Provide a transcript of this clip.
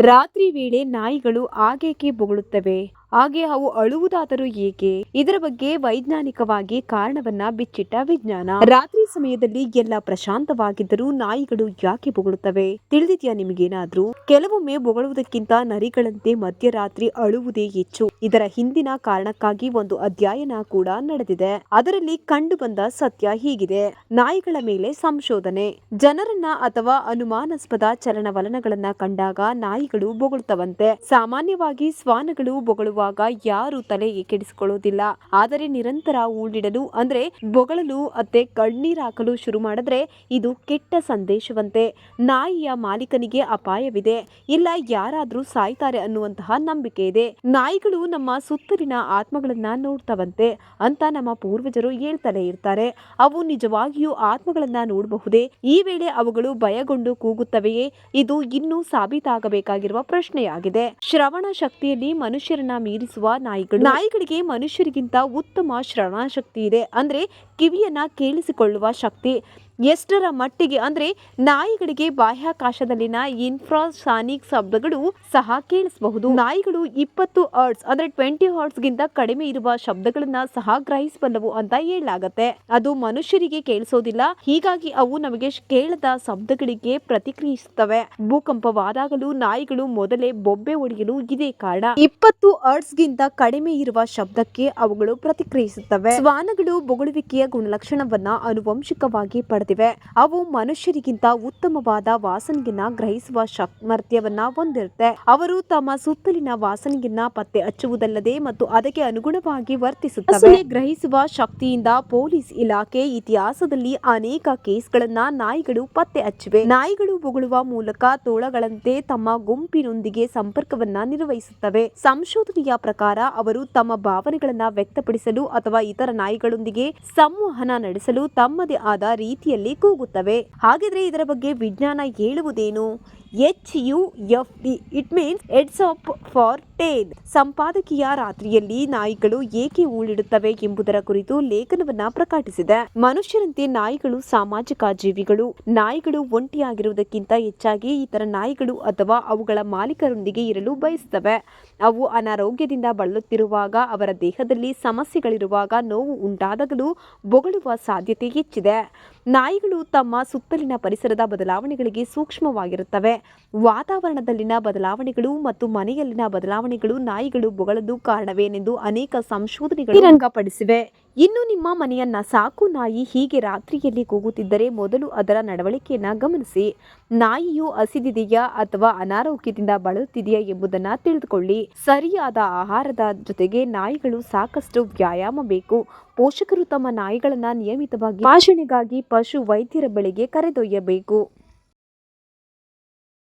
ರಾತ್ರಿ ವೇಳೆ ನಾಯಿಗಳು ಆಗೇಕೆ ಬೊಗಳುತ್ತವೆ. ಹಾಗೆ ಅವು ಅಳುವುದಾದರೂ ಏಕೆ? ಇದರ ಬಗ್ಗೆ ವೈಜ್ಞಾನಿಕವಾಗಿ ಕಾರಣವನ್ನ ಬಿಚ್ಚಿಟ್ಟ ವಿಜ್ಞಾನ. ರಾತ್ರಿ ಸಮಯದಲ್ಲಿ ಎಲ್ಲ ಪ್ರಶಾಂತವಾಗಿದ್ದರೂ ನಾಯಿಗಳು ಯಾಕೆ ಬೊಗಳುತ್ತವೆ? ತಿಳಿದಿದ್ಯಾ ನಿಮಗೇನಾದ್ರೂ? ಕೆಲವೊಮ್ಮೆ ಬೊಗಳುವುದಕ್ಕಿಂತ ನರಿಗಳಂತೆ ಮಧ್ಯರಾತ್ರಿ ಅಳುವುದೇ ಹೆಚ್ಚು. ಇದರ ಹಿಂದಿನ ಕಾರಣಕ್ಕಾಗಿ ಒಂದು ಅಧ್ಯಯನ ಕೂಡ ನಡೆದಿದೆ. ಅದರಲ್ಲಿ ಕಂಡು ಬಂದ ಸತ್ಯ ಹೀಗಿದೆ. ನಾಯಿಗಳ ಮೇಲೆ ಸಂಶೋಧನೆ. ಜನರನ್ನ ಅಥವಾ ಅನುಮಾನಾಸ್ಪದ ಚಲನವಲನಗಳನ್ನ ಕಂಡಾಗ ನಾಯಿಗಳು ಬೊಗಳುತ್ತವಂತೆ. ಸಾಮಾನ್ಯವಾಗಿ ಶ್ವಾನಗಳು ಬೊಗಳುವಾಗ ಯಾರು ತಲೆ ಕೆಡಿಸಿಕೊಳ್ಳುವುದಿಲ್ಲ. ಆದರೆ ನಿರಂತರ ಊಳಿಡಲು ಅಂದ್ರೆ ಬೊಗಳಲು ಅತ್ತೆ ಕಣ್ಣೀರಾಕಲು ಶುರು ಮಾಡಿದ್ರೆ ಇದು ಕೆಟ್ಟ ಸಂದೇಶವಂತೆ. ನಾಯಿಯ ಮಾಲೀಕನಿಗೆ ಅಪಾಯವಿದೆ. ಇಲ್ಲ, ಯಾರಾದ್ರೂ ಸಾಯ್ತಾರೆ ಅನ್ನುವಂತಹ ನಂಬಿಕೆ ಇದೆ. ನಾಯಿಗಳು ನಮ್ಮ ಸುತ್ತಲಿನ ಆತ್ಮಗಳನ್ನ ನೋಡ್ತವಂತೆ ಅಂತ ನಮ್ಮ ಪೂರ್ವಜರು ಹೇಳ್ತಲೇ ಇರ್ತಾರೆ. ಅವು ನಿಜವಾಗಿಯೂ ಆತ್ಮಗಳನ್ನ ನೋಡಬಹುದೇ? ಈ ವೇಳೆ ಅವುಗಳು ಭಯಗೊಂಡು ಕೂಗುತ್ತವೆಯೇ? ಇದು ಇನ್ನೂ ಸಾಬೀತಾಗಬೇಕಾಗಿರುವ ಪ್ರಶ್ನೆಯಾಗಿದೆ. ಶ್ರವಣ ಶಕ್ತಿಯಲ್ಲಿ ಮನುಷ್ಯರನ್ನ ಮೀರಿಸುವ ನಾಯಿಗಳು. ನಾಯಿಗಳಿಗೆ ಮನುಷ್ಯರಿಗಿಂತ ಉತ್ತಮ ಶ್ರವಣ ಶಕ್ತಿ ಇದೆ. ಅಂದ್ರೆ ಕಿವಿಯನ್ನ ಕೇಳಿಸಿಕೊಳ್ಳುವ ಶಕ್ತಿ. ಎಷ್ಟರ ಮಟ್ಟಿಗೆ ಅಂದ್ರೆ ನಾಯಿಗಳಿಗೆ ಬಾಹ್ಯಾಕಾಶದಲ್ಲಿನ ಇನ್ಫ್ರಾಸಾನಿಕ್ ಶಬ್ದಗಳು ಸಹ ಕೇಳಿಸಬಹುದು. ನಾಯಿಗಳು ಇಪ್ಪತ್ತು ಹರ್ಟ್ಸ್ ಅಂದ್ರೆ ಟ್ವೆಂಟಿ ಹರ್ಟ್ಸ್ ಗಿಂತ ಕಡಿಮೆ ಇರುವ ಶಬ್ದಗಳನ್ನ ಸಹ ಗ್ರಹಿಸಬಲ್ಲವು ಅಂತ ಹೇಳಲಾಗತ್ತೆ. ಅದು ಮನುಷ್ಯರಿಗೆ ಕೇಳಿಸೋದಿಲ್ಲ, ಹೀಗಾಗಿ ಅವು ನಮಗೆ ಕೇಳದ ಶಬ್ದಗಳಿಗೆ ಪ್ರತಿಕ್ರಿಯಿಸುತ್ತವೆ. ಭೂಕಂಪವಾದಾಗಲೂ ನಾಯಿಗಳು ಮೊದಲೇ ಬೊಬ್ಬೆ ಒಡೆಯಲು ಇದೇ ಕಾರಣ. ಇಪ್ಪತ್ತು ಹರ್ಟ್ಸ್ ಗಿಂತ ಕಡಿಮೆ ಇರುವ ಶಬ್ದಕ್ಕೆ ಅವುಗಳು ಪ್ರತಿಕ್ರಿಯಿಸುತ್ತವೆ. ಶ್ವಾನಗಳು ಬೊಗಳುವಿಕೆಯ ಗುಣಲಕ್ಷಣವನ್ನ ಆನುವಂಶಿಕವಾಗಿ ಪಡೆದಿವೆ ಅವು ಮನುಷ್ಯರಿಗಿಂತ ಉತ್ತಮವಾದ ವಾಸನೆಯನ್ನ ಗ್ರಹಿಸುವ ಸಾಮರ್ಥ್ಯವನ್ನ ಹೊಂದಿರುತ್ತೆ. ಅವರು ತಮ್ಮ ಸುತ್ತಲಿನ ವಾಸನೆಯನ್ನ ಪತ್ತೆ ಹಚ್ಚುವುದಲ್ಲದೆ ಮತ್ತು ಅದಕ್ಕೆ ಅನುಗುಣವಾಗಿ ವರ್ತಿಸುತ್ತವೆ. ಗ್ರಹಿಸುವ ಶಕ್ತಿಯಿಂದ ಪೊಲೀಸ್ ಇಲಾಖೆ ಇತಿಹಾಸದಲ್ಲಿ ಅನೇಕ ಕೇಸ್ಗಳನ್ನ ನಾಯಿಗಳು ಪತ್ತೆ ಹಚ್ಚಿವೆ. ನಾಯಿಗಳು ಬೊಗಳುವ ಮೂಲಕ ತೋಳಗಳಂತೆ ತಮ್ಮ ಗುಂಪಿನೊಂದಿಗೆ ಸಂಪರ್ಕವನ್ನ ನಿರ್ವಹಿಸುತ್ತವೆ. ಸಂಶೋಧನೆಯ ಪ್ರಕಾರ ಅವರು ತಮ್ಮ ಭಾವನೆಗಳನ್ನ ವ್ಯಕ್ತಪಡಿಸಲು ಅಥವಾ ಇತರ ನಾಯಿಗಳೊಂದಿಗೆ ಸಂವಹನ ನಡೆಸಲು ತಮ್ಮದೇ ಆದ ರೀತಿಯಲ್ಲಿ ಕೂಗುತ್ತವೆ. ಹಾಗಿದ್ರೆ ಇದರ ಬಗ್ಗೆ ವಿಜ್ಞಾನ ಹೇಳುವುದೇನು? H U F D it means ಎಡ್ಸ್ ಆಫ್ ಫಾರ್ ಟೇನ್ ಸಂಪಾದಕೀಯ ರಾತ್ರಿಯಲ್ಲಿ ನಾಯಿಗಳು ಏಕೆ ಊಳಿಡುತ್ತವೆ ಎಂಬುದರ ಕುರಿತು ಲೇಖನವನ್ನ ಪ್ರಕಟಿಸಿದೆ. ಮನುಷ್ಯರಂತೆ ನಾಯಿಗಳು ಸಾಮಾಜಿಕ ಜೀವಿಗಳು. ನಾಯಿಗಳು ಒಂಟಿಯಾಗಿರುವುದಕ್ಕಿಂತ ಹೆಚ್ಚಾಗಿ ಇತರ ನಾಯಿಗಳು ಅಥವಾ ಅವುಗಳ ಮಾಲೀಕರೊಂದಿಗೆ ಇರಲು ಬಯಸುತ್ತವೆ. ಅವು ಅನಾರೋಗ್ಯದಿಂದ ಬಳಲುತ್ತಿರುವಾಗ, ಅವರ ದೇಹದಲ್ಲಿ ಸಮಸ್ಯೆಗಳಿರುವಾಗ ನೋವು ಉಂಟಾದಾಗಲೂ ಬೊಗಳುವ ಸಾಧ್ಯತೆ ಹೆಚ್ಚಿದೆ. ನಾಯಿಗಳು ತಮ್ಮ ಸುತ್ತಲಿನ ಪರಿಸರದ ಬದಲಾವಣೆಗಳಿಗೆ ಸೂಕ್ಷ್ಮವಾಗಿರುತ್ತವೆ. ವಾತಾವರಣದಲ್ಲಿನ ಬದಲಾವಣೆಗಳು ಮತ್ತು ಮನೆಯಲ್ಲಿನ ಬದಲಾವಣೆಗಳು ನಾಯಿಗಳು ಬೊಗಳಲು ಕಾರಣವೇನೆಂದು ಅನೇಕ ಸಂಶೋಧನೆಗಳು ಬಹಿರಂಗಪಡಿಸಿವೆ ಇನ್ನು ನಿಮ್ಮ ಮನೆಯನ್ನ ಸಾಕು ನಾಯಿ ಹೀಗೆ ರಾತ್ರಿಯಲ್ಲಿ ಕೂಗುತ್ತಿದ್ದರೆ ಮೊದಲು ಅದರ ನಡವಳಿಕೆಯನ್ನ ಗಮನಿಸಿ. ನಾಯಿಯು ಹಸಿದಿದೆಯಾ ಅಥವಾ ಅನಾರೋಗ್ಯದಿಂದ ಬಳಲುತ್ತಿದೆಯಾ ಎಂಬುದನ್ನ ತಿಳಿದುಕೊಳ್ಳಿ. ಸರಿಯಾದ ಆಹಾರದ ಜೊತೆಗೆ ನಾಯಿಗಳು ಸಾಕಷ್ಟು ವ್ಯಾಯಾಮ ಬೇಕು. ಪೋಷಕರು ತಮ್ಮ ನಾಯಿಗಳನ್ನ ನಿಯಮಿತವಾಗಿ ಭಾಷಣೆಗಾಗಿ ಪಶು ವೈದ್ಯರ ಬಳಿಗೆ ಕರೆದೊಯ್ಯಬೇಕು.